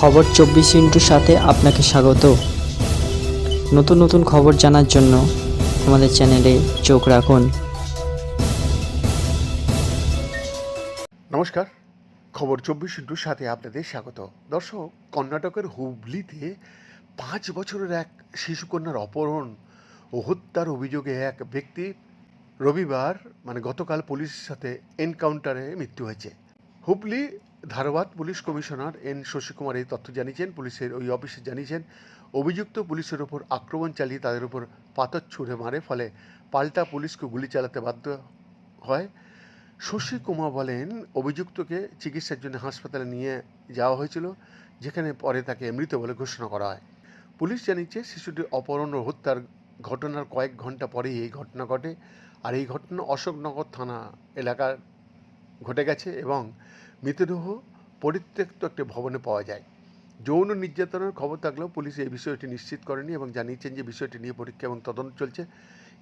খবর চব্বিশ ইন্টুর সাথে আপনাকে স্বাগত। নতুন নতুন খবর জানার জন্য আমাদের চ্যানেলে চোখ রাখুন। নমস্কার, খবর চব্বিশ ইন্টুর সাথে আপনাদের স্বাগত। দর্শক, কর্ণাটকের হুবলিতে পাঁচ বছরের এক শিশুকন্যার অপহরণ ও হত্যার অভিযোগে এক ব্যক্তি রবিবার মানে গতকাল পুলিশের সাথে এনকাউন্টারে মৃত্যু হয়েছে। Hubli Dharwad police commissioner N Shashikumar এই তথ্য জানিয়েছেন। পুলিশের ওই অফিসে জানিয়েছেন, অভিযুক্ত পুলিশের ওপর আক্রমণ চালিয়ে তাদের উপর পাথর ছুঁড়ে মারে, ফলে পাল্টা পুলিশকে গুলি চালাতে বাধ্য হয়। শশী কুমার বলেন, অভিযুক্তকে চিকিৎসার জন্য হাসপাতালে নিয়ে যাওয়া হয়েছিল, যেখানে পরে তাকে মৃত বলে ঘোষণা করা হয়। পুলিশ জানিয়েছে, শিশুটির অপহরণ ও হত্যার ঘটনার কয়েক ঘণ্টা পরেই এই ঘটনা ঘটে। আর এই ঘটনা অশোকনগর থানা এলাকার ঘটে গেছে এবং মৃতদেহ পরিত্যক্ত একটি ভবনে পাওয়া যায়। যৌন নির্যাতনের খবর থাকলেও পুলিশ এই বিষয়টি নিশ্চিত করেনি এবং জানিয়েছেন যে বিষয়টি নিয়ে পরীক্ষা এবং তদন্ত চলছে।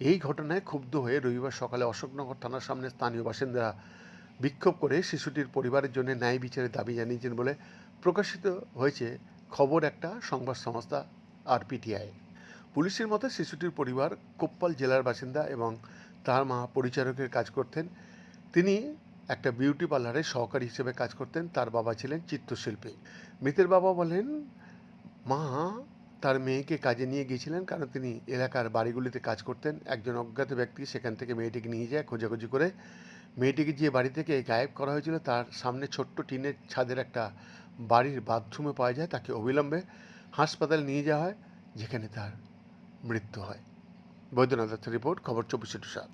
এই ঘটনায় ক্ষুব্ধ হয়ে রবিবার সকালে অশোকনগর থানার সামনে স্থানীয় বাসিন্দারা বিক্ষোভ করে শিশুটির পরিবারের জন্য ন্যায় বিচারের দাবি জানিয়েছেন বলে প্রকাশিত হয়েছে খবর একটা সংবাদ সংস্থা আর পিটিআই পুলিশের মতে শিশুটির পরিবার কোপ্পাল জেলার বাসিন্দা এবং তার মা পরিচারকের কাজ করতেন। তিনি একটা বিউটি পার্লারে সহকারী হিসেবে কাজ করতেন তার বাবা ছিলেন চিত্রশিল্পী। মৃতের বাবা বলেন, মা, তার মেয়েকে কাজে নিয়ে গিয়েছিলেন কারণ তিনি এলাকার বাড়িগুলিতে কাজ করতেন। একজন অজ্ঞাত ব্যক্তি সেখান থেকে মেয়েটিকে নিয়ে যায় খোঁজাখুঁজি করে। মেয়েটিকে যে বাড়ি থেকে গায়েব করা হয়েছিল তার সামনে ছোট্ট টিনের ছাদের একটা বাড়ির বাথরুমে পাওয়া যায়। তাকে অবিলম্বে হাসপাতালে নিয়ে যাওয়া হয়, যেখানে তার মৃত্যু হয়। বৈদ্যনাথ রিপোর্ট, খবর চব্বিশে টু সাত।